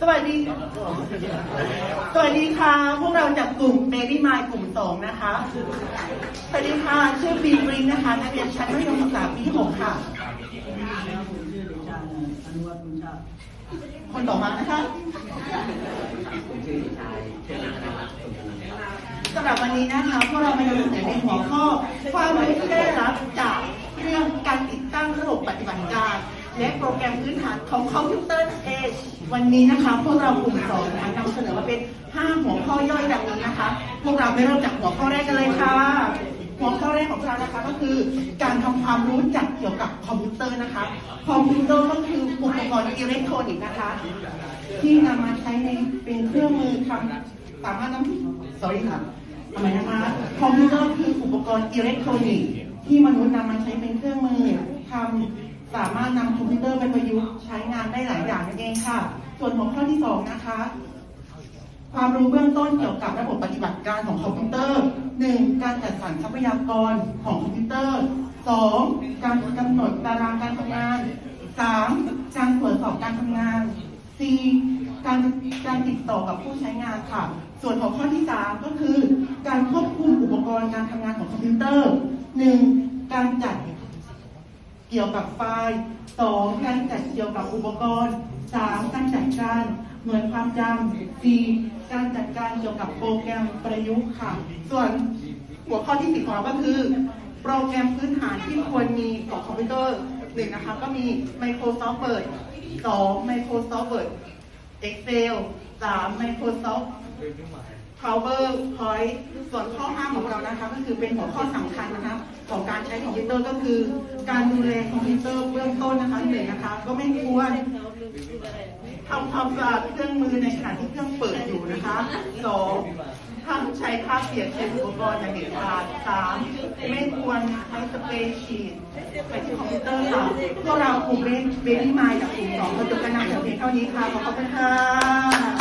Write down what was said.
สวัสดี สวัสดีค่ะ พวกเราจากกลุ่ม Baby m i กลุ่มสองนะคะ สวัสดีค่ะ ชื่อบีบริงนะคะ นักเรียนชั้นมัธยมศึกษาปีที่หกค่ะ คนต่อมานะคะสำหรับวันนี้นะคะ พวกเรามานำเสนอในหัวข้อ ความรู้ที่ได้รับจากเรื่องการติดตั้งระบบปฏิบัติการ และโปรแกรมพื้นฐานของคอมพิวเตอร์นั่นเองวันนี้นะคะ พวกเรากลุ่มสองนะคะนำเสนอมาเป็น 5 หัวข้อย่อยดังนี้นะคะ พวกเราไม่เริ่มจากหัวข้อแรกกันเลยค่ะ หัวข้อแรกของเรานะคะก็คือการทำความรู้จักเกี่ยวกับคอมพิวเตอร์นะคะ คอมพิวเตอร์ก็คืออุปกรณ์อิเล็กทรอนิกส์นะคะ ที่นำมาใช้ในเป็นเครื่องมือทำสามารถนำ sorry ค่ะทำไมนะคะคอมพิวเตอร์คืออุปกรณ์อิเล็กทรอนิกส์ที่มนุษย์นำมาใช้เป็นเครื่องมือทำ สามารถนำคอมพิวเตอร์ไปประยุกต์ใช้งานได้หลายอย่างนั่นเองค่ะ ส่วนหัวข้อที่สองนะคะ ความรู้เบื้องต้นเกี่ยวกับระบบปฏิบัติการของคอมพิวเตอร์ 1. การจัดสรรทรัพยากรของคอมพิวเตอร์ 2. การกำหนดตารางการทำงาน 3. การตรวจสอบการทำงาน 4. การการติดต่อกับผู้ใช้งานค่ะ ส่วนของข้อที่ 3 ก็คือ การควบคุมอุปกรณ์การทำงานของคอมพิวเตอร์ 1. การจัด เกี่ยวกับไฟล์สองการจัดเกี่ยวกับอุปกรณ์สามการจัดการเหน่วยความจำสี่การจัดการเกี่ยวกับโปรแกรมประยุกต์ค่ะ ส่วนหัวข้อที่สี่ของเราก็คือ โปรแกรมพื้นฐานที่ควรมีของคอมพิวเตอร์หนึ่งนะคะก็มี Microsoft Word สอง Microsoft Word Excel สา PowerPoint ส่วนข้อห้าของเรานะคะก็คือเป็นหัวข้อสำคัญนะคะของการใช้คอมพิวเตอร์ก็คือ การดูแลคอมพิวเตอร์เบื้องต้นนะคะหนึ่งนะคะ ก็ไม่ควรทำความสะอาดเครื่องมือในขณะที่เครื่องเปิดอยู่นะคะสองห้ามใช้ผ้าเปียกเช็ดอุปกรณ์อย่างเด็ดขาดสามไม่ควรใช้สเปรย์ฉีดไปที่คอมพิวเตอร์ค่ะพวกเรากลุ่มเบบี้มายจากกลุ่มสองเราจบกันนำเพียงเท่านี้ค่ะขอบคุณค่ะ